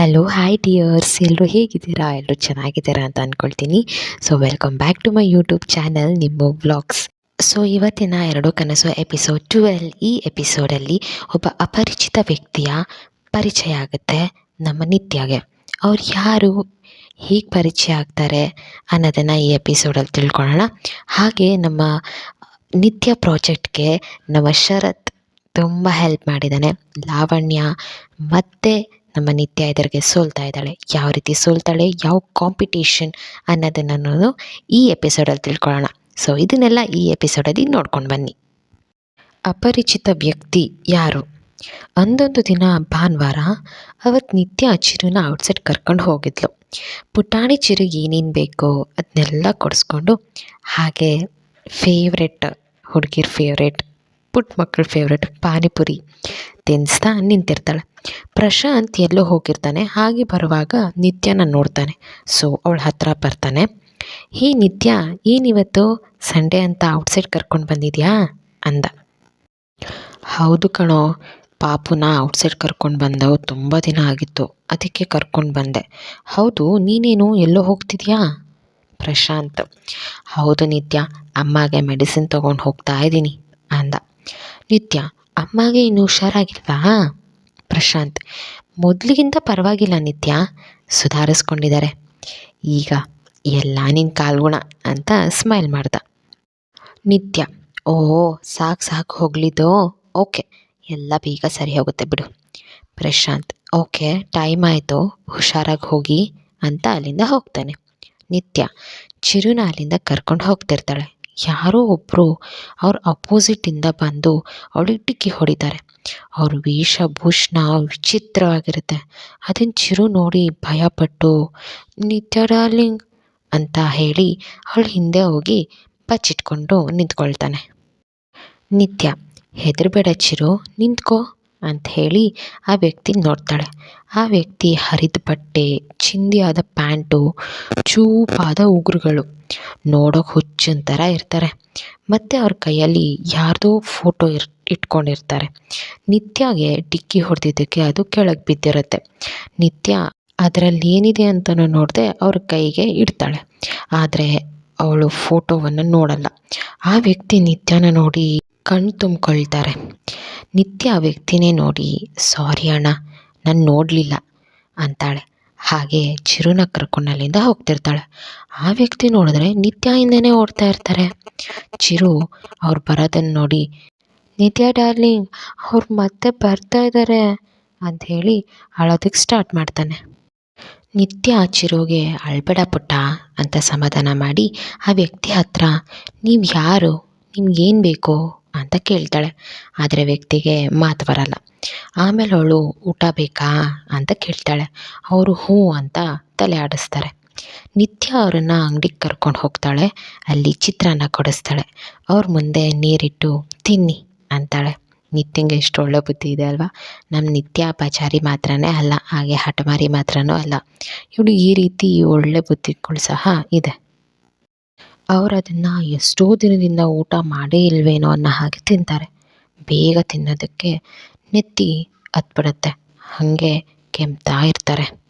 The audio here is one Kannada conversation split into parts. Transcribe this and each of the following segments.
ಹಲೋ ಹಾಯ್ ಡಿಯರ್ಸ್ ಎಲ್ಲರೂ ಹೇಗಿದ್ದೀರಾ? ಎಲ್ಲರೂ ಚೆನ್ನಾಗಿದ್ದೀರಾ ಅಂತ ಅಂದ್ಕೊಳ್ತೀನಿ so welcome back to my YouTube channel ನಿಮ್ಮ ಬ್ಲಾಗ್ಸ್ ಸೊ ಇವತ್ತಿನ ಎರಡು ಕನಸು ಎಪಿಸೋಡ್ ಟ್ವೆಲ್ ಈ ಎಪಿಸೋಡಲ್ಲಿ ಒಬ್ಬ ಅಪರಿಚಿತ ವ್ಯಕ್ತಿಯ ಪರಿಚಯ ಆಗುತ್ತೆ ನಮ್ಮ ನಿತ್ಯಗೆ. ಅವ್ರು ಯಾರು, ಹೇಗೆ ಪರಿಚಯ ಆಗ್ತಾರೆ ಅನ್ನೋದನ್ನು ಈ ಎಪಿಸೋಡಲ್ಲಿ ತಿಳ್ಕೊಳ್ಳೋಣ. ಹಾಗೆ ನಮ್ಮ ನಿತ್ಯ ಪ್ರಾಜೆಕ್ಟ್ಗೆ ನಮ್ಮ ಶರತ್ ತುಂಬ ಹೆಲ್ಪ್ ಮಾಡಿದ್ದಾನೆ. ಲಾವಣ್ಯ ಮತ್ತು ನಮ್ಮ ನಿತ್ಯ ಎದುರಿಗೆ ಸೋಲ್ತಾ ಇದ್ದಾಳೆ. ಯಾವ ರೀತಿ ಸೋಲ್ತಾಳೆ ಯಾವ ಕಾಂಪಿಟೇಷನ್ ಅನ್ನೋದನ್ನು ಈ ಎಪಿಸೋಡಲ್ಲಿ ತಿಳ್ಕೊಳ್ಳೋಣ. ಸೊ ಇದನ್ನೆಲ್ಲ ಈ ಎಪಿಸೋಡಲ್ಲಿ ನೋಡ್ಕೊಂಡು ಬನ್ನಿ. ಅಪರಿಚಿತ ವ್ಯಕ್ತಿ ಯಾರು? ಅಂದೊಂದು ದಿನ ಭಾನುವಾರ ಅವತ್ತು ನಿತ್ಯ ಚಿರುನ ಔಟ್ಸೈಡ್ ಕರ್ಕೊಂಡು ಹೋಗಿದ್ಲು. ಪುಟಾಣಿ ಚಿರು ಏನೇನು ಬೇಕೋ ಅದನ್ನೆಲ್ಲ ಕೊಡಿಸ್ಕೊಂಡು ಹಾಗೆ ಫೇವ್ರೆಟ್ ಹುಡುಗಿರ ಫೇವ್ರೆಟ್ ಪುಟ್ಟ ಮಕ್ಕಳ ಫೇವ್ರೆಟ್ ಪಾನಿಪುರಿ ತಿನ್ನಿಸ್ತಾ ನಿಂತಿರ್ತಾಳೆ. ಪ್ರಶಾಂತ್ ಎಲ್ಲೋ ಹೋಗಿರ್ತಾನೆ, ಹಾಗೆ ಬರುವಾಗ ನಿತ್ಯನ ನೋಡ್ತಾನೆ. ಸೊ ಅವಳ ಹತ್ರ ಬರ್ತಾನೆ. ಈ ನಿತ್ಯ, ಏನಿವತ್ತು? ಸಂಡೇ ಅಂತ ಔಟ್ಸೈಡ್ ಕರ್ಕೊಂಡು ಬಂದಿದ್ಯಾ? ಅಂದ. ಹೌದು ಕಣೋ, ಪಾಪುನ ಔಟ್ಸೈಡ್ ಕರ್ಕೊಂಡು ಬಂದವು, ತುಂಬ ದಿನ ಆಗಿತ್ತು. ಅದಕ್ಕೆ ಕರ್ಕೊಂಡು ಬಂದೆ. ಹೌದು, ನೀನೇನು ಎಲ್ಲೋ ಹೋಗ್ತಿದ್ಯಾ? ಪ್ರಶಾಂತ್. ಹೌದು ನಿತ್ಯ, ಅಮ್ಮಗೆ ಮೆಡಿಸಿನ್ ತೊಗೊಂಡು ಹೋಗ್ತಾ ಇದ್ದೀನಿ, ಅಂದ. ನಿತ್ಯ, ಅಮ್ಮಗೆ ಇನ್ನು ಹುಷಾರಾಗಿಲ್ವಾ? ಪ್ರಶಾಂತ್, ಮೊದಲಿಗಿಂತ ಪರವಾಗಿಲ್ಲ ನಿತ್ಯ ಸುಧಾರಿಸ್ಕೊಂಡಿದ್ದಾರೆ ಈಗ ಎಲ್ಲ ನಿನ್ನ ಕಾಲ್ಗುಣ ಅಂತ ಸ್ಮೈಲ್ ಮಾಡ್ದ. ನಿತ್ಯ ಓ ಸಾಕು ಸಾಕು ಹೋಗ್ಲಿದ್ದು? ಓಕೆ, ಎಲ್ಲ ಬೇಗ ಸರಿ ಹೋಗುತ್ತೆ ಬಿಡು. ಪ್ರಶಾಂತ್, ಓಕೆ, ಟೈಮ್ ಆಯಿತು? ಹುಷಾರಾಗಿ ಹೋಗಿ ಅಂತ ಅಲ್ಲಿಂದ ಹೋಗ್ತಾನೆ. ನಿತ್ಯ, ಚಿರುನ ಅಲ್ಲಿಂದ ಕರ್ಕೊಂಡು ಹೋಗ್ತಿರ್ತಾಳೆ. ಯಾರೋ ಒಬ್ಬರು ಅವ್ರ ಅಪೋಸಿಟಿಂದ ಬಂದು ಅವಳಿಗೆ ಡಿಕ್ಕಿ ಹೊಡಿತಾರೆ. ಅವ್ರ ವೇಷಭೂಷಣ ವಿಚಿತ್ರವಾಗಿರುತ್ತೆ. ಅದನ್ನು ಚಿರು ನೋಡಿ ಭಯಪಟ್ಟು, ನಿತ್ಯ ಡಾರ್ಲಿಂಗ್ ಅಂತ ಹೇಳಿ ಅವಳ ಹಿಂದೆ ಹೋಗಿ ಬಚ್ಚಿಟ್ಕೊಂಡು ನಿಂತ್ಕೊಳ್ತಾನೆ. ನಿತ್ಯ, ಹೆದ್ರಬೇಡ ಚಿರು, ನಿಂತ್ಕೋ. ಅಂತ ಹೇಳಿ ಆ ವ್ಯಕ್ತಿ ನೋಡ್ತಾಳೆ. ಆ ವ್ಯಕ್ತಿ ಹರಿದ ಬಟ್ಟೆ, ಚಿಂದಿಯಾದ ಪ್ಯಾಂಟು, ಚೂಪಾದ ಉಗುರುಗಳು ನೋಡೋಕೆ ಹುಚ್ಚಿನ ಥರ ಇರ್ತಾರೆ. ಮತ್ತು ಅವ್ರ ಕೈಯಲ್ಲಿ ಯಾರ್ದೋ ಫೋಟೋ ಇರ್, ಇಟ್ಕೊಂಡಿರ್ತಾರೆ. ನಿತ್ಯಗೆ ಡಿಕ್ಕಿ ಹೊಡೆದಿದ್ದಕ್ಕೆ ಅದು ಕೆಳಗೆ ಬಿದ್ದಿರುತ್ತೆ. ನಿತ್ಯ ಅದರಲ್ಲಿ ಏನಿದೆ ಅಂತಲೂ ನೋಡದೆ ಅವ್ರ ಕೈಗೆ ಇಡ್ತಾಳೆ. ಆದರೆ ಅವಳು ಫೋಟೋವನ್ನು ನೋಡಲ್ಲ. ಆ ವ್ಯಕ್ತಿ ನಿತ್ಯನ ನೋಡಿ ಕಣ್ಣು ತುಂಬಿಕೊಳ್ತಾರೆ. ನಿತ್ಯ ಆ ವ್ಯಕ್ತಿನೇ ನೋಡಿ, ಸಾರಿ ಅಣ್ಣ, ನಾನು ನೋಡಲಿಲ್ಲ ಅಂತಾಳೆ. ಹಾಗೆ ಚಿರುನ ಕರ್ಕೊಂಡು ಅಲ್ಲಿಂದ ಹೋಗ್ತಿರ್ತಾಳೆ. ಆ ವ್ಯಕ್ತಿ ನೋಡಿದ್ರೆ ನಿತ್ಯ ಹಿಂದೆನೇ ಓಡ್ತಾ ಇರ್ತಾರೆ. ಚಿರು ಅವ್ರು ಬರೋದನ್ನು ನೋಡಿ, ನಿತ್ಯ ಡಾರ್ಲಿಂಗ್, ಅವ್ರು ಮತ್ತೆ ಬರ್ತಾ ಇದ್ದಾರೆ ಅಂತ ಹೇಳಿ ಅಳೋದಕ್ಕೆ ಸ್ಟಾರ್ಟ್ ಮಾಡ್ತಾನೆ. ನಿತ್ಯ ಚಿರುಗೆ, ಅಳ್ಬೇಡ ಪುಟ್ಟ ಅಂತ ಸಮಾಧಾನ ಮಾಡಿ, ಆ ವ್ಯಕ್ತಿ ಹತ್ರ ನೀವು ಯಾರು? ನಿಮ್ಗೇನು ಬೇಕು? ಅಂತ ಕೇಳ್ತಾಳೆ. ಆದರೆ ವ್ಯಕ್ತಿಗೆ ಮಾತು ಬರಲ್ಲ. ಆಮೇಲೆ ಅವಳು ಊಟ ಬೇಕಾ ಅಂತ ಕೇಳ್ತಾಳೆ. ಅವರು ಹ್ಞೂ ಅಂತ ತಲೆ ಆಡಿಸ್ತಾರೆ. ನಿತ್ಯ ಅವರನ್ನು ಅಂಗಡಿಗೆ ಕರ್ಕೊಂಡು ಹೋಗ್ತಾಳೆ. ಅಲ್ಲಿ ಚಿತ್ರಾನ್ನ ಕೊಡಿಸ್ತಾಳೆ. ಅವ್ರ ಮುಂದೆ ನೀರಿಟ್ಟು ತಿನ್ನಿ ಅಂತಾಳೆ. ನಿತ್ಯಂಗೆ ಎಷ್ಟು ಒಳ್ಳೆ ಬುದ್ಧಿ ಇದೆ ಅಲ್ವಾ? ನಮ್ಮ ನಿತ್ಯ ಪಚಾರಿ ಮಾತ್ರನೇ ಅಲ್ಲ, ಹಾಗೆ ಹಠಮಾರಿ ಮಾತ್ರನೂ ಅಲ್ಲ. ಇವಳು ಈ ರೀತಿ ಒಳ್ಳೆ ಬುದ್ಧಿಗಳು ಸಹ ಇದೆ. ಅವ್ರು ಅದನ್ನು ಎಷ್ಟೋ ದಿನದಿಂದ ಊಟ ಮಾಡೇ ಇಲ್ವೇನೋ ಅನ್ನೋ ಹಾಗೆ ತಿಂತಾರೆ. ಬೇಗ ತಿನ್ನೋದಕ್ಕೆ ನೆತ್ತಿ ಹತ್ಬಿಡುತ್ತೆ. ಹಾಗೆ ಕೆಮ್ತಾ ಇರ್ತಾರೆ.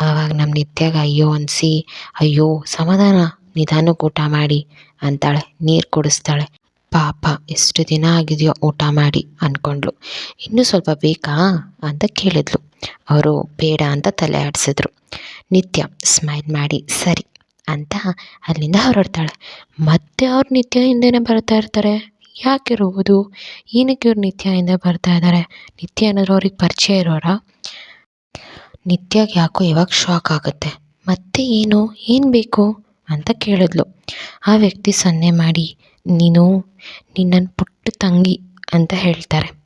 ಆವಾಗ ನಮ್ಮ ನಿತ್ಯಾಗ ಅಯ್ಯೋ ಅನಿಸಿ, ಅಯ್ಯೋ, ಸಮಾಧಾನ, ನಿಧಾನಕ್ಕೆ ಊಟ ಮಾಡಿ ಅಂತಾಳೆ. ನೀರು ಕುಡಿಸ್ತಾಳೆ. ಪಾಪ, ಎಷ್ಟು ದಿನ ಆಗಿದೆಯೋ ಊಟ ಮಾಡಿ ಅಂದ್ಕೊಂಡ್ಳು ಇನ್ನೂ ಸ್ವಲ್ಪ ಬೇಕಾ? ಅಂತ ಕೇಳಿದ್ಲು. ಅವರು ಬೇಡ ಅಂತ ತಲೆ ಆಡಿಸಿದ್ರು. ನಿತ್ಯ, ಸ್ಮೈಲ್ ಮಾಡಿ, ಸರಿ. ಅಂತ ಅಲ್ಲಿಂದ ಹೊರಡ್ತಾಳೆ. ಮತ್ತೆ ಅವ್ರು ನಿತ್ಯ ಹಿಂದೆನೇ ಬರ್ತಾ ಇರ್ತಾರೆ. ಯಾಕಿರ್ಬೋದು ಏನಕ್ಕೆ ಇವ್ರು ನಿತ್ಯ ಹಿಂದೆ ಬರ್ತಾ ಇದ್ದಾರೆ ನಿತ್ಯ ಏನಾದರೂ ಅವ್ರಿಗೆ ಪರಿಚಯ ಇರೋರಾ? ನಿತ್ಯಗೆ ಯಾಕೋ ಇವಾಗ ಶಾಕ್ ಆಗುತ್ತೆ. ಮತ್ತೆ ಏನು? ಏನು ಬೇಕು? ಅಂತ ಕೇಳಿದ್ಲು. ಆ ವ್ಯಕ್ತಿ ಸನ್ನೆ ಮಾಡಿ, ನೀನು ನಿನ್ನ ಪುಟ್ಟ ತಂಗಿ ಅಂತ ಹೇಳ್ತಾರೆ.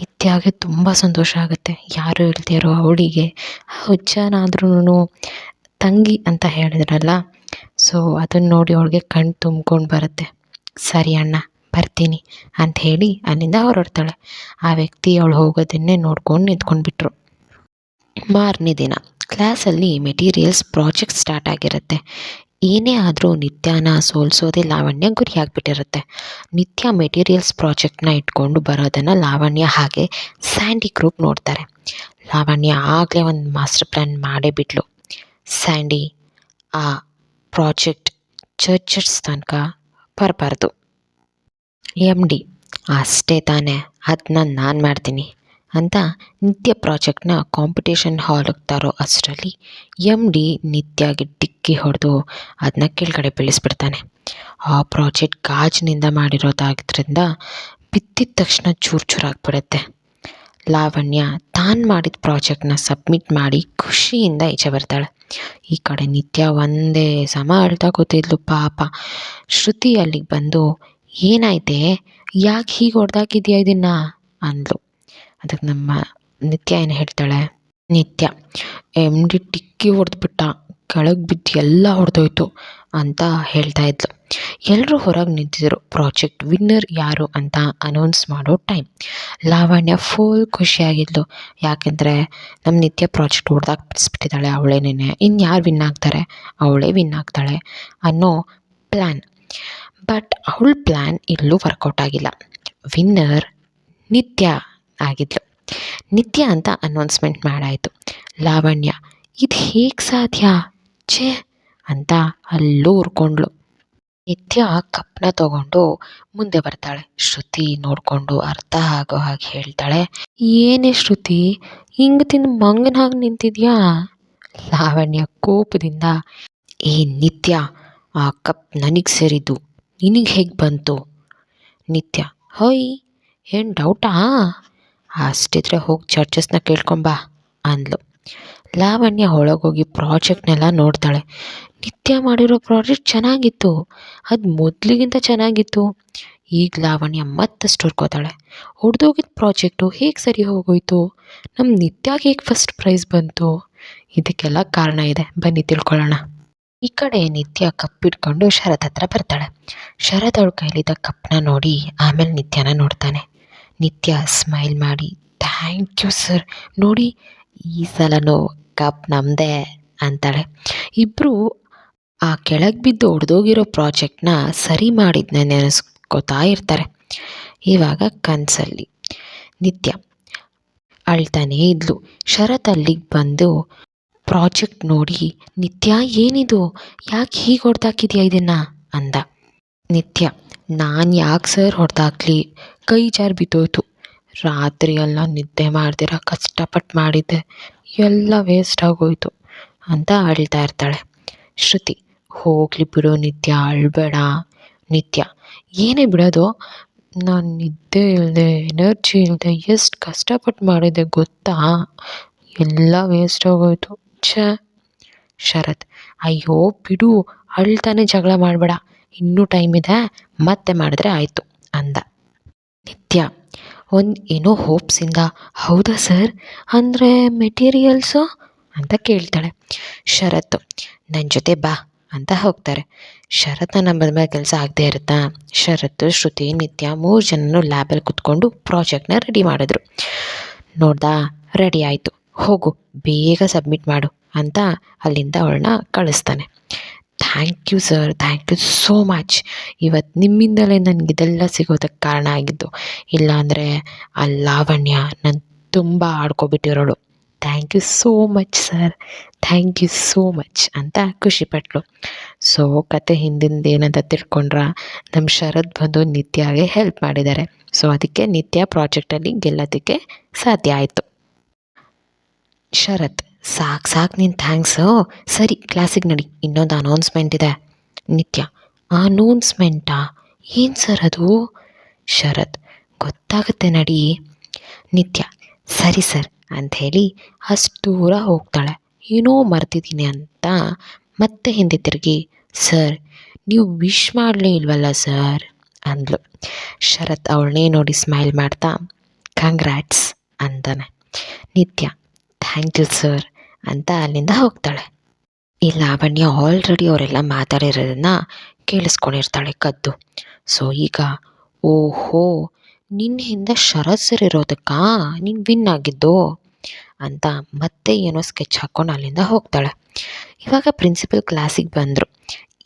ನಿತ್ಯಾಗೆ ತುಂಬ ಸಂತೋಷ ಆಗುತ್ತೆ. ಯಾರು ಇಲ್ದೇ ಇರೋ ಅವಳಿಗೆ ಹುಚ್ಚನಾದ್ರೂ ತಂಗಿ ಅಂತ ಹೇಳಿದ್ರಲ್ಲ ಸೊ ಅದನ್ನು ನೋಡಿ ಅವಳಿಗೆ ಕಣ್ಣು ತುಂಬ್ಕೊಂಡು ಬರುತ್ತೆ. ಸರಿ ಅಣ್ಣ, ಬರ್ತೀನಿ ಅಂತ ಹೇಳಿ ಅಲ್ಲಿಂದ ಹೊರಡ್ತಾಳೆ. ಆ ವ್ಯಕ್ತಿ ಅವಳು ಹೋಗೋದನ್ನೇ ನೋಡ್ಕೊಂಡು ನಿಂತ್ಕೊಂಡ್ಬಿಟ್ರು ಮಾರನೇ ದಿನ ಕ್ಲಾಸಲ್ಲಿ ಮೆಟೀರಿಯಲ್ಸ್ ಪ್ರಾಜೆಕ್ಟ್ ಸ್ಟಾರ್ಟ್ ಆಗಿರುತ್ತೆ. ಏನೇ ಆದರೂ ನಿತ್ಯನ ಸೋಲಿಸೋದೇ ಲಾವಣ್ಯ ಗುರಿಯಾಗ್ಬಿಟ್ಟಿರುತ್ತೆ ನಿತ್ಯ ಮೆಟೀರಿಯಲ್ಸ್ ಪ್ರಾಜೆಕ್ಟ್ನ ಇಟ್ಕೊಂಡು ಬರೋದನ್ನು ಲಾವಣ್ಯ ಹಾಗೆ ಸ್ಯಾಂಡಿ ಗ್ರೂಪ್ ನೋಡ್ತಾರೆ. ಲಾವಣ್ಯ ಆಗಲೇ ಒಂದು ಮಾಸ್ಟರ್ ಪ್ಲ್ಯಾನ್ ಮಾಡೇ ಬಿಟ್ಲು. ಸ್ಯಾಂಡಿ ಆ ಪ್ರಾಜೆಕ್ಟ್ ಚರ್ಚಸ್ ತನಕ ಬರಬಾರ್ದು. ಎಂ ಡಿ ಅಷ್ಟೇ ತಾನೇ ಅದನ್ನ ನಾನು ಮಾಡ್ತೀನಿ ಅಂತ ನಿತ್ಯ ಪ್ರಾಜೆಕ್ಟ್ನ ಕಾಂಪಿಟೇಷನ್ ಹಾಲಿಗೆ ತರೋ ಅಷ್ಟರಲ್ಲಿ ಎಂ ಡಿ ನಿತ್ಯಗೆ ಡಿಕ್ಕಿ ಹೊಡೆದು ಅದನ್ನ ಕೆಳಗಡೆ ಬೀಳಿಸ್ಬಿಡ್ತಾನೆ. ಆ ಪ್ರಾಜೆಕ್ಟ್ ಗಾಜಿನಿಂದ ಮಾಡಿರೋದಾಗಿದ್ದರಿಂದ ಬಿದ್ದಿದ ತಕ್ಷಣ ಚೂರು ಚೂರಾಗ್ಬಿಡುತ್ತೆ ಲಾವಣ್ಯ ತಾನು ಮಾಡಿದ ಪ್ರಾಜೆಕ್ಟ್ನ ಸಬ್ಮಿಟ್ ಮಾಡಿ ಖುಷಿಯಿಂದ ಈಚೆ ಬರ್ತಾಳೆ. ಈ ಕಡೆ ನಿತ್ಯ ಒಂದೇ ಸಮ ಅಳ್ತಾ ಕೂತಿದ್ಲು ಪಾಪ. ಶ್ರುತಿ ಅಲ್ಲಿಗೆ ಬಂದು, ಏನಾಯ್ತೆ? ಯಾಕೆ ಹೀಗೆ ಹೊಡೆದಾಕಿದ್ಯಾ ಇದನ್ನ? ಅಂದ್ಲು. ಅದಕ್ಕೆ ನಮ್ಮ ನಿತ್ಯ ಏನು ಹೇಳ್ತಾಳೆ? ನಿತ್ಯ ಎಂ ಡಿ ಟಿಕ್ಕಿ ಹೊಡೆದ್ಬಿಟ್ಟ. ಕೆಳಗೆ ಬಿದ್ದು ಎಲ್ಲ ಹೊಡೆದೋಯ್ತು ಅಂತ ಹೇಳ್ತಾ ಇದ್ಲು. ಎಲ್ಲರೂ ಹೊರಗೆ ನಿಂತಿದ್ರು. ಪ್ರಾಜೆಕ್ಟ್ ವಿನ್ನರ್ ಯಾರು ಅಂತ ಅನೌನ್ಸ್ ಮಾಡೋ ಟೈಮ್ ಲಾವಣ್ಯ ಫುಲ್ ಖುಷಿಯಾಗಿದ್ಲು. ಯಾಕೆಂದರೆ ನಮ್ಮ ನಿತ್ಯ ಪ್ರಾಜೆಕ್ಟ್ ಹೊಡೆದಾಗ ಬಿಡಿಸ್ಬಿಟ್ಟಿದ್ದಾಳೆ ಅವಳೇನೇ ಇನ್ನು ಯಾರು ವಿನ್ ಆಗ್ತಾರೆ? ಅವಳೇ ವಿನ್ ಆಗ್ತಾಳೆ ಅನ್ನೋ ಪ್ಲ್ಯಾನ್ ಬಟ್ ಅವಳ ಪ್ಲ್ಯಾನ್ ಇಲ್ಲೂ ವರ್ಕೌಟ್ ಆಗಿಲ್ಲ. ವಿನ್ನರ್ ನಿತ್ಯ ಆಗಿದ್ಲು. ನಿತ್ಯ ಅಂತ ಅನೌನ್ಸ್ಮೆಂಟ್ ಮಾಡಾಯಿತು. ಲಾವಣ್ಯ, ಇದು ಹೇಗೆ ಸಾಧ್ಯ? ಛೇ ಅಂತ ಅಲ್ಲೂ ಉರ್ಕೊಂಡ್ಳು ನಿತ್ಯ ಕಪ್ಪನ್ನ ತಗೊಂಡು ಮುಂದೆ ಬರ್ತಾಳೆ. ಶ್ರುತಿ ನೋಡಿಕೊಂಡು ಅರ್ಥ ಆಗೋ ಹಾಗೆ ಹೇಳ್ತಾಳೆ, ಏನೇ ಶ್ರುತಿ, ಹಿಂಗೆ ತಿಂದು ಮಂಗನ ಹಾಗೆ ನಿಂತಿದ್ಯಾ? ಲಾವಣ್ಯ ಕೋಪದಿಂದ, ಏ ನಿತ್ಯ, ಆ ಕಪ್ ನನಗೆ ಸೇರಿದ್ದು, ನಿನಗೆ ಹೇಗೆ ಬಂತು? ನಿತ್ಯ ಹೊಯ್ ಏನು ಡೌಟಾ? ಅಷ್ಟಿದ್ರೆ ಹೋಗಿ ಚರ್ಚಸ್ನ ಕೇಳ್ಕೊಂಬಾ ಅಂದ್ಲು. ಲಾವಣ್ಯ ಒಳಗೋಗಿ ಪ್ರಾಜೆಕ್ಟ್ನೆಲ್ಲ ನೋಡ್ತಾಳೆ. ನಿತ್ಯ ಮಾಡಿರೋ ಪ್ರಾಜೆಕ್ಟ್ ಚೆನ್ನಾಗಿತ್ತು. ಅದು ಮೊದಲಿಗಿಂತ ಚೆನ್ನಾಗಿತ್ತು. ಈಗ ಲಾವಣ್ಯ ಮತ್ತಷ್ಟು ಸ್ಟೋರ್ಕೋತಾಳೆ ಹೊಡೆದೋಗಿದ್ದ ಪ್ರಾಜೆಕ್ಟು ಹೇಗೆ ಸರಿ ಹೋಗೋಯ್ತು? ನಮ್ಮ ನಿತ್ಯಾಗೆ ಹೇಗೆ ಫಸ್ಟ್ ಪ್ರೈಸ್ ಬಂತು? ಇದಕ್ಕೆಲ್ಲ ಕಾರಣ ಇದೆ. ಬನ್ನಿ ತಿಳ್ಕೊಳ್ಳೋಣ. ಈ ಕಡೆ ನಿತ್ಯ ಕಪ್ಪಿಟ್ಕೊಂಡು ಶರತ್ ಹತ್ರ ಬರ್ತಾಳೆ. ಶರತ್ ಅವಳ ಕೈಲಿದ್ದ ಕಪ್ಪನ್ನ ನೋಡಿ ಆಮೇಲೆ ನಿತ್ಯನ ನೋಡ್ತಾನೆ. ನಿತ್ಯ ಸ್ಮೈಲ್ ಮಾಡಿ ಥ್ಯಾಂಕ್ ಯು ಸರ್ ನೋಡಿ, ಈ ಸಲನೂ ಕಪ್ ನಮ್ಮದೇ ಅಂತಾಳೆ. ಇಬ್ಬರು ಆ ಕೆಳಗೆ ಬಿದ್ದು ಒಡೆದೋಗಿರೋ ಪ್ರಾಜೆಕ್ಟ್ನ ಸರಿ ಮಾಡಿದ್ನ ನೆನೆಸ್ಕೋತಾ ಇರ್ತಾರೆ. ಇವಾಗ ಕನಸಲ್ಲಿ. ನಿತ್ಯ ಅಳ್ತಾನೇ ಇದ್ಲು. ಶರತ್ ಅಲ್ಲಿಗೆ ಬಂದು ಪ್ರಾಜೆಕ್ಟ್ ನೋಡಿ, ನಿತ್ಯ, ಏನಿದು? ಯಾಕೆ ಹೀಗೆ ಹೊಡೆದಾಕಿದ್ಯಾ ಇದನ್ನ? ಅಂದ. ನಿತ್ಯ, ನಾನು ಯಾಕೆ ಸರ್ ಹೊಡೆದಾಕ್ಲಿ? ಕೈ ಜಾರು ಬಿದ್ದೋಯ್ತು. ರಾತ್ರಿ ಎಲ್ಲ ನಿದ್ದೆ ಮಾಡ್ದಿರ ಕಷ್ಟಪಟ್ಟು ಮಾಡಿದ್ದೆ. ಎಲ್ಲ ವೇಸ್ಟ್ ಆಗೋಯ್ತು. ಅಂತ ಅಳ್ತಾ ಇರ್ತಾಳೆ ಶ್ರುತಿ. ಹೋಗಲಿ ಬಿಡು ನಿತ್ಯ ಅಳ್ಬೇಡ. ನಿತ್ಯ. ಏನೇ ಬಿಡೋದು, ನಾನು ನಿದ್ದೆ ಇಲ್ಲದೆ ಎನರ್ಜಿ ಇಲ್ಲದೆ ಎಷ್ಟು ಕಷ್ಟಪಟ್ಟು ಮಾಡಿದ್ದೆ ಗೊತ್ತಾ? ಎಲ್ಲ ವೇಸ್ಟ್ ಆಗೋಯ್ತು. ಛೇ. ಶರತ್, ಅಯ್ಯೋ, ಬಿಡು. ಅಳ್ತಾನೆ ಜಗಳ ಮಾಡಬೇಡ. ಇನ್ನೂ ಟೈಮ್ ಇದೆ. ಮತ್ತೆ ಮಾಡಿದ್ರೆ ಆಯಿತು ಅಂದ. ನಿತ್ಯ, ಒಂದು ಏನೋ ಹೋಪ್ಸಿಂದ ಹೌದಾ ಸರ್? ಅಂದರೆ ಮೆಟೀರಿಯಲ್ಸು ಅಂತ ಕೇಳ್ತಾಳೆ. ಶರತ್ ನನ್ನ ಜೊತೆ ಬಾ. ಅಂತ ಹೋಗ್ತಾರೆ. ಶರತ್ನ ನಂಬದ ಮೇಲೆ ಕೆಲಸ ಆಗದೆ ಇರುತ್ತಾ? ಶರತ್, ಶ್ರುತಿ, ನಿತ್ಯ ಮೂರು ಜನನು ಲ್ಯಾಬಲ್ಲಿ ಕುತ್ಕೊಂಡು ಪ್ರಾಜೆಕ್ಟ್ನ ರೆಡಿ ಮಾಡಿದ್ರು. ನೋಡ್ದಾ? ರೆಡಿ ಆಯಿತು. ಹೋಗು, ಬೇಗ ಸಬ್ಮಿಟ್ ಮಾಡು ಅಂತ ಅಲ್ಲಿಂದ ಅವಳನ್ನ ಕಳಿಸ್ತಾನೆ. Thank you sir thank you so much ಇವತ್ತು ನಿಮ್ಮಿಂದಲೇ ನನಗೆ ಇದೆಲ್ಲ ಸಿಗೋದಕ್ಕೆ ಕಾರಣ ಆಗಿದ್ದು. ಇಲ್ಲಾಂದರೆ ಆ ಲಾವಣ್ಯ ನಾನು ತುಂಬ ಆಡ್ಕೊಬಿಟ್ಟಿರೋಳು. Thank you so much sir thank you so much ಅಂತ ಖುಷಿಪಟ್ಲು. ಸೊ ಕತೆ ಹಿಂದಿಂದ ಏನಂತ ತಿಳ್ಕೊಂಡ್ರ ನಮ್ಮ ಶರತ್ ಬಂದು ನಿತ್ಯಾಗೆ ಹೆಲ್ಪ್ ಮಾಡಿದ್ದಾರೆ ಸೊ ಅದಕ್ಕೆ ನಿತ್ಯ ಪ್ರಾಜೆಕ್ಟಲ್ಲಿ ಗೆಲ್ಲೋದಕ್ಕೆ ಸಾಧ್ಯ ಆಯಿತು. ಶರತ್, ಸಾಕು ಸಾಕು ನಿನ್ನ ಥ್ಯಾಂಕ್ಸು ಸರಿ ಕ್ಲಾಸಿಗೆ ನಡಿ. ಇನ್ನೊಂದು ಅನೌನ್ಸ್ಮೆಂಟ್ ಇದೆ. ನಿತ್ಯ ಅನೌನ್ಸ್ಮೆಂಟಾ ಏನು ಸರ್ ಅದು? ಶರತ್, ಗೊತ್ತಾಗುತ್ತೆ ನಡಿ. ನಿತ್ಯ, ಸರಿ ಸರ್ ಅಂಥೇಳಿ ಅಷ್ಟು ದೂರ ಹೋಗ್ತಾಳೆ. ಏನೋ ಮರ್ತಿದ್ದೀನಿ ಅಂತ ಮತ್ತೆ ಹಿಂದೆ ತಿರುಗಿ, ಸರ್, ನೀವು ವಿಶ್ ಮಾಡಲೇ ಇಲ್ವಲ್ಲ ಸರ್? ಅಂದ್ಲು. ಶರತ್ ಅವಳನ್ನೇ ನೋಡಿ ಸ್ಮೈಲ್ ಮಾಡ್ತಾ ಕಂಗ್ರ್ಯಾಟ್ಸ್ ಅಂತಾನೆ ನಿತ್ಯ, ಥ್ಯಾಂಕ್ ಯು ಸರ್, ಅಂತ ಅಲ್ಲಿಂದ ಹೋಗ್ತಾಳೆ. ಇಲ್ಲ ಲಾವಣ್ಯ ಆಲ್ರೆಡಿ ಅವರೆಲ್ಲ ಮಾತಾಡಿರೋದನ್ನ ಕೇಳಿಸ್ಕೊಂಡಿರ್ತಾಳೆ ಕದ್ದು. ಸೊ, ಈಗ, ಓಹೋ ನಿನ್ನ ಹಿಂದೆ ಶರತ್ ಸರ್ ಇರೋದಕ್ಕಾ ನೀನು ವಿನ್ ಆಗಿದ್ದು? ಅಂತ ಮತ್ತೆ ಏನೋ ಸ್ಕೆಚ್ ಹಾಕ್ಕೊಂಡು ಅಲ್ಲಿಂದ ಹೋಗ್ತಾಳೆ. ಇವಾಗ ಪ್ರಿನ್ಸಿಪಲ್ ಕ್ಲಾಸಿಗೆ ಬಂದರು.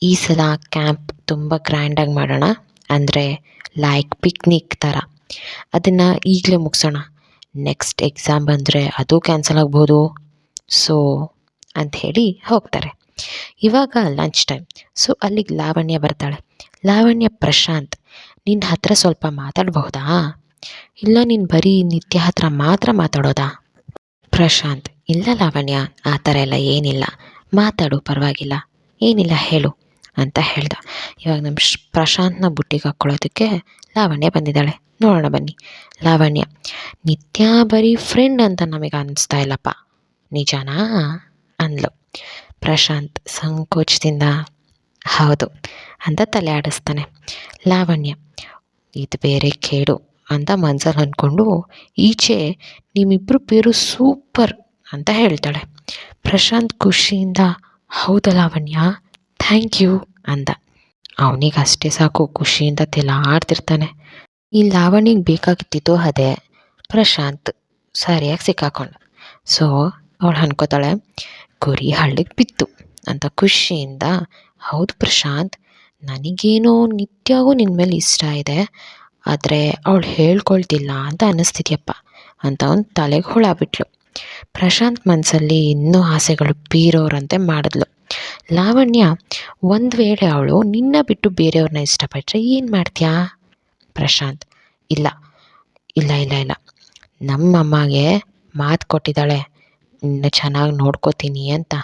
ಈ ಸಲ ಕ್ಯಾಂಪ್ ತುಂಬ ಗ್ರ್ಯಾಂಡಾಗಿ ಮಾಡೋಣ ಅಂದರೆ ಲೈಕ್ ಪಿಕ್ನಿಕ್ ಥರ. ಅದನ್ನು ಈಗಲೇ ಮುಗಿಸೋಣ. ನೆಕ್ಸ್ಟ್ ಎಕ್ಸಾಮ್ ಬಂದರೆ ಅದು ಕ್ಯಾನ್ಸಲ್ ಆಗ್ಬೋದು. ಸೊ ಹೇಳಿ ಹೋಗ್ತಾರೆ. ಇವಾಗ ಲಂಚ್ ಟೈಮ್ ಸೊ ಅಲ್ಲಿಗೆ ಲಾವಣ್ಯ ಬರ್ತಾಳೆ. ಲಾವಣ್ಯ ಪ್ರಶಾಂತ್. ನಿನ್ನ ಹತ್ರ ಸ್ವಲ್ಪ ಮಾತಾಡಬಹುದಾ? ಇಲ್ಲ, ನೀನು ಬರೀ ನಿತ್ಯ ಹತ್ರ ಮಾತ್ರ ಮಾತಾಡೋದಾ? ಪ್ರಶಾಂತ್, ಇಲ್ಲ ಲಾವಣ್ಯ, ಆ ಥರ ಎಲ್ಲ ಏನಿಲ್ಲ. ಮಾತಾಡು, ಪರವಾಗಿಲ್ಲ. ಏನಿಲ್ಲ, ಹೇಳು ಅಂತ ಹೇಳ್ದ. ಇವಾಗ ನಮ್ಮ ಪ್ರಶಾಂತ್ನ ಬುಟ್ಟಿಗೆ ಹಾಕ್ಕೊಳ್ಳೋದಕ್ಕೆ ಲಾವಣ್ಯ ಬಂದಿದ್ದಾಳೆ. ನೋಡೋಣ ಬನ್ನಿ. ಲಾವಣ್ಯ, ನಿತ್ಯ ಬರೀ ಫ್ರೆಂಡ್ ಅಂತ ನಮಗೆ ಅನಿಸ್ತಾ ಇಲ್ಲಪ್ಪ. ನಿಜನಾ? ಅಂದ್ಲು. ಪ್ರಶಾಂತ್ ಸಂಕೋಚದಿಂದ ಹೌದು ಅಂತ ತಲೆ ಆಡಿಸ್ತಾನೆ. ಲಾವಣ್ಯ, ಇದು ಬೇರೆ ಕೇಡು ಅಂತ ಮನ್ಸಲ್ಲಿ ಅಂದ್ಕೊಂಡು, ಈಚೆ ನಿಮ್ಮಿಬ್ಬರು ಪೇರು ಸೂಪರ್ ಅಂತ ಹೇಳ್ತಾಳೆ. ಪ್ರಶಾಂತ್ ಖುಷಿಯಿಂದ, ಹೌದಾ ಲಾವಣ್ಯ, ಥ್ಯಾಂಕ್ ಯು ಅಂದ. ಅವನಿಗೆ ಅಷ್ಟೇ ಸಾಕು, ಖುಷಿಯಿಂದ ತೆಲಾಡ್ತಿರ್ತಾನೆ ಈ ಲಾವಣ್ಯಗೆ ಬೇಕಾಗಿದ್ದಿದ್ದು ಅದೇ, ಪ್ರಶಾಂತ್ ಸರಿಯಾಗಿ ಸಿಕ್ಕಾಕೊಂಡ. ಸೊ ಅವಳು ಅನ್ಕೋತಾಳೆ, ಗುರಿ ಹಳ್ಳಿಗೆ ಬಿತ್ತು ಅಂತ ಖುಷಿಯಿಂದ ಹೌದು ಪ್ರಶಾಂತ್, ನನಗೇನೋ ನಿತ್ಯವೂ ನಿನ್ನ ಮೇಲೆ ಇಷ್ಟ ಇದೆ, ಆದರೆ ಅವಳು ಹೇಳ್ಕೊಳ್ತಿಲ್ಲ ಅಂತ ಅನ್ನಿಸ್ತಿದ್ಯಪ್ಪ ಅಂತ ಅವನು ತಲೆಗೆ ಹುಳ ಬಿಟ್ಲು. ಪ್ರಶಾಂತ್ ಮನಸ್ಸಲ್ಲಿ ಇನ್ನೂ ಆಸೆಗಳು ಬೀರೋರಂತೆ ಮಾಡಿದ್ಲು. ಲಾವಣ್ಯ, ಒಂದು ವೇಳೆ ಅವಳು ನಿನ್ನ ಬಿಟ್ಟು ಬೇರೆಯವ್ರನ್ನ ಇಷ್ಟಪಟ್ಟರೆ ಏನು ಮಾಡ್ತೀಯಾ? ಪ್ರಶಾಂತ್, ಇಲ್ಲ ಇಲ್ಲ ಇಲ್ಲ ಇಲ್ಲ. ನಮ್ಮಮ್ಮಗೆ ಮಾತು ಕೊಟ್ಟಿದ್ದಾಳೆ ನಿನ್ನ ಚೆನ್ನಾಗಿ ನೋಡ್ಕೋತೀನಿ ಅಂತ.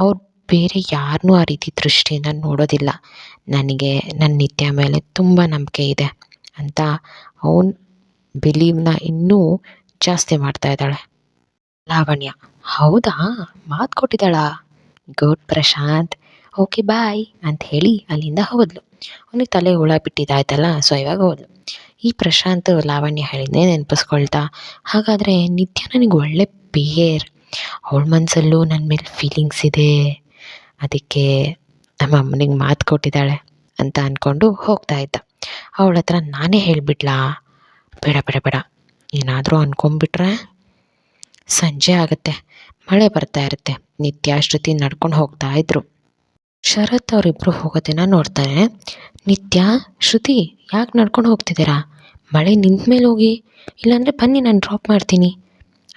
ಅವ್ರು ಬೇರೆ ಯಾರನ್ನೂ ಆ ರೀತಿ ದೃಷ್ಟಿಯಿಂದ ನೋಡೋದಿಲ್ಲ. ನನಗೆ ನನ್ನ ನಿತ್ಯ ಮೇಲೆ ತುಂಬ ನಂಬಿಕೆ ಇದೆ ಅಂತ ಅವನು ಬಿಲೀವ್ನ ಇನ್ನೂ ಜಾಸ್ತಿ ಮಾಡ್ತಾ ಇದ್ದಾಳೆ. ಲಾವಣ್ಯ, ಹೌದಾ? ಮಾತು ಕೊಟ್ಟಿದ್ದಾಳ? ಗುಡ್ ಪ್ರಶಾಂತ್. ಓಕೆ, ಬಾಯ್ ಅಂತ ಹೇಳಿ ಅಲ್ಲಿಂದ ಹೋದ್ಲು. ಅವನಿಗೆ ತಲೆ ಹುಳ ಬಿಟ್ಟಿದ್ದಾಯ್ತಲ್ಲ ಸೊ ಇವಾಗ ಹೋದ್ಲು. ಈ ಪ್ರಶಾಂತ್ ಲಾವಣ್ಯ ಹೇಳಿದ್ನೇ ನೆನಪಿಸ್ಕೊಳ್ತಾ, ಹಾಗಾದರೆ ನಿತ್ಯ ನನಗೆ ಒಳ್ಳೆ ಪೇರ್ ಅವಳ ಮನಸ್ಸಲ್ಲೂ ನನ್ನ ಮೇಲೆ ಫೀಲಿಂಗ್ಸ್ ಇದೆ. ಅದಕ್ಕೆ ನಮ್ಮ ಅಮ್ಮನಿಗೆ ಮಾತು ಕೊಟ್ಟಿದ್ದಾಳೆ ಅಂತ ಅಂದ್ಕೊಂಡು ಹೋಗ್ತಾ ಇದ್ದ. ಅವಳ ಹತ್ರ ನಾನೇ ಹೇಳಿಬಿಡ್ಲಾ ಬೇಡ ಬೇಡ ಬೇಡ. ಏನಾದರೂ ಅಂದ್ಕೊಂಬಿಟ್ರೆ ಸಂಜೆ ಆಗುತ್ತೆ. ಮಳೆ ಬರ್ತಾ ಇರುತ್ತೆ. ನಿತ್ಯ ಶ್ರುತಿ ನಡ್ಕೊಂಡು ಹೋಗ್ತಾ ಇದ್ರು. ಶರತ್ ಅವರಿಬ್ಬರು ಹೋಗೋದನ್ನ ನೋಡ್ತಾರೆ. ನಿತ್ಯ, ಶ್ರುತಿ, ಯಾಕೆ ನಡ್ಕೊಂಡು ಹೋಗ್ತಿದ್ದೀರಾ? ಮಳೆ ನಿಂತ ಮೇಲೆ ಹೋಗಿ. ಇಲ್ಲಾಂದರೆ ಬನ್ನಿ, ನಾನು ಡ್ರಾಪ್ ಮಾಡ್ತೀನಿ.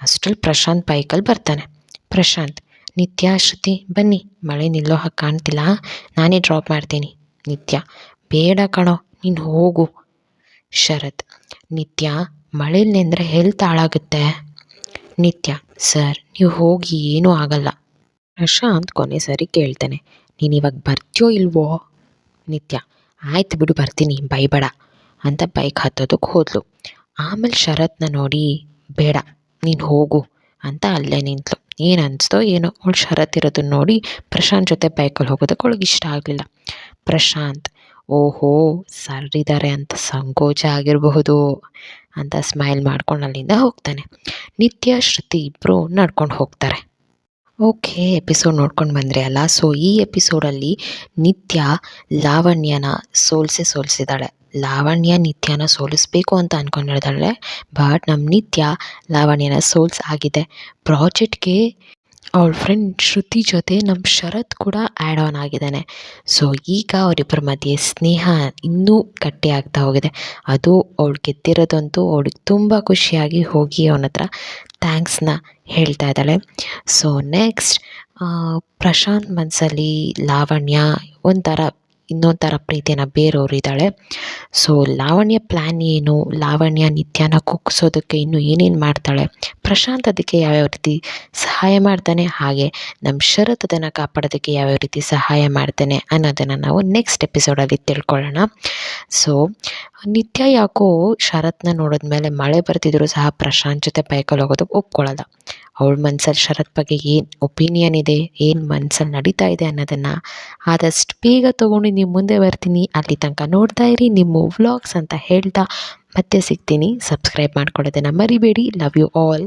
ಅಷ್ಟರಲ್ಲಿ ಪ್ರಶಾಂತ್ ಬೈಕಲ್ಲಿ ಬರ್ತಾನೆ. ಪ್ರಶಾಂತ್ ನಿತ್ಯ ಶ್ರುತಿ ಬನ್ನಿ, ಮಳೆ ನಿಲ್ಲೋ ಹಾಗೆ ಕಾಣ್ತಿಲ್ಲ. ನಾನೇ ಡ್ರಾಪ್ ಮಾಡ್ತೀನಿ. ನಿತ್ಯ, ಬೇಡ ಕಣೋ, ನೀನು ಹೋಗು. ಶರತ್, ನಿತ್ಯ ಮಳೆ ನೆಂದರೆ ಹೆಲ್ತ್ ಹಾಳಾಗುತ್ತೆ. ನಿತ್ಯ, ಸರ್, ನೀವು ಹೋಗಿ ಏನೂ ಆಗಲ್ಲ. ಪ್ರಶಾಂತ್ ಕೊನೆ ಸರಿ ಕೇಳ್ತಾನೆ. ನೀನು ಇವಾಗ ಬರ್ತೀಯೋ ಇಲ್ವೋ? ನಿತ್ಯ, ಆಯ್ತು ಬಿಡು, ಬರ್ತೀನಿ, ಬೈಬೇಡ ಅಂತ ಬೈಕ್ ಹತ್ತೋದಕ್ಕೆ ಹೋದ್ಲು. ಆಮೇಲೆ ಶರತ್ನ ನೋಡಿ, ಬೇಡ, ನೀನು ಹೋಗು ಅಂತ ಅಲ್ಲೇ ನಿಂತಳು ಏನು ಅನಿಸ್ತೋ ಏನೋ ಅವಳು ಶರತ್ ಇರೋದನ್ನ ನೋಡಿ ಪ್ರಶಾಂತ್ ಜೊತೆ ಬೈಕಲ್ಲಿ ಹೋಗೋದಕ್ಕೆ ಅವಳಿಗೆ ಇಷ್ಟ ಆಗಲಿಲ್ಲ. ಪ್ರಶಾಂತ್, ಓಹೋ ಸರ್ ಇದ್ದಾರೆ ಅಂತ ಸಂಕೋಚ ಆಗಿರಬಹುದು ಅಂತ ಸ್ಮೈಲ್ ಮಾಡ್ಕೊಂಡು ಅಲ್ಲಿಂದ ಹೋಗ್ತಾನೆ. ನಿತ್ಯ, ಶ್ರುತಿ ಇಬ್ಬರು ನಡ್ಕೊಂಡು ಹೋಗ್ತಾರೆ. ಓಕೆ, ಎಪಿಸೋಡ್ ನೋಡ್ಕೊಂಡು ಬಂದರೆ ಅಲ್ಲ? ಸೊ ಈ ಎಪಿಸೋಡಲ್ಲಿ ನಿತ್ಯ ಲಾವಣ್ಯನ ಸೋಲಿಸಿ ಸೋಲಿಸಿದ್ದಾಳೆ ಲಾವಣ್ಯ ನಿತ್ಯನ ಸೋಲಿಸ್ಬೇಕು ಅಂತ ಅಂದ್ಕೊಂಡಿದ್ದಾಳೆ ಬಟ್ ನಮ್ಮ ನಿತ್ಯ ಲಾವಣ್ಯನ ಸೋಲ್ಸ್ ಆಗಿದೆ. ಪ್ರಾಜೆಕ್ಟ್ಗೆ ಅವಳ ಫ್ರೆಂಡ್ ಶ್ರುತಿ ಜೊತೆ ನಮ್ಮ ಶರತ್ ಕೂಡ ಆ್ಯಡ್ ಆನ್ ಆಗಿದ್ದಾನೆ. ಸೊ ಈಗ ಅವರಿಬ್ಬರ ಮಧ್ಯೆ ಸ್ನೇಹ ಇನ್ನೂ ಗಟ್ಟಿ ಆಗ್ತಾ ಹೋಗಿದೆ. ಅದು ಅವಳು ಗೆದ್ದಿರೋದಂತೂ ಅವಳಿಗೆ ತುಂಬ ಖುಷಿಯಾಗಿ ಹೋಗಿ ಅವನ ಹತ್ರ ಥ್ಯಾಂಕ್ಸ್ನ ಹೇಳ್ತಾ ಇದ್ದಾಳೆ. ಸೊ ನೆಕ್ಸ್ಟ್ ಪ್ರಶಾಂತ್ ಮನಸ್ಸಲ್ಲಿ ಲಾವಣ್ಯ ಒಂಥರ ಇನ್ನೊಂದು ಥರ ಪ್ರೀತಿನ ಇದ್ದಾಳೆ. ಸೊ ಲಾವಣ್ಯ ಪ್ಲ್ಯಾನ್ ಏನು? ಲಾವಣ್ಯ ನಿತ್ಯನ ಕುಗ್ಸೋದಕ್ಕೆ ಇನ್ನೂ ಏನೇನು ಮಾಡ್ತಾಳೆ? ಪ್ರಶಾಂತ್ ಅದಕ್ಕೆ ಯಾವ್ಯಾವ ರೀತಿ ಸಹಾಯ ಮಾಡ್ತಾನೆ? ಹಾಗೆ ನಮ್ಮ ಶರತ್ ಅದನ್ನು ಕಾಪಾಡೋದಕ್ಕೆ ಯಾವ್ಯಾವ ರೀತಿ ಸಹಾಯ ಮಾಡ್ತಾನೆ ಅನ್ನೋದನ್ನು ನಾವು ನೆಕ್ಸ್ಟ್ ಎಪಿಸೋಡಲ್ಲಿ ತಿಳ್ಕೊಳ್ಳೋಣ. ಸೊ ನಿತ್ಯ ಯಾಕೋ ಶರತ್ನ ನೋಡಿದ್ಮೇಲೆ ಮಳೆ ಬರ್ತಿದ್ರು ಸಹ ಪ್ರಶಾಂತ್ ಜೊತೆ ಬೈಕಲ್ಲಿ ಹೋಗೋದು ಒಪ್ಕೊಳ್ಳಲ್ಲ ಅವಳ ಮನ್ಸಲ್ಲಿ ಶರತ್ ಬಗ್ಗೆ ಏನು ಒಪಿನಿಯನ್ ಇದೆ, ಏನು ಮನ್ಸಲ್ಲಿ ನಡೀತಾ ಇದೆ ಅನ್ನೋದನ್ನು ಆದಷ್ಟು ಬೇಗ ತೊಗೊಂಡು ನಿಮ್ಮ ಮುಂದೆ ಬರ್ತೀನಿ. ಅಲ್ಲಿ ತನಕ ನೋಡ್ತಾ ಇರಿ, ನಿಮ್ಮ ವ್ಲಾಗ್ಸ್ ಅಂತ ಹೇಳ್ತಾ ಮತ್ತೆ ಸಿಗ್ತೀನಿ. ಸಬ್ಸ್ಕ್ರೈಬ್ ಮಾಡ್ಕೊಳ್ಳೋದನ್ನು ಮರಿಬೇಡಿ. Love you all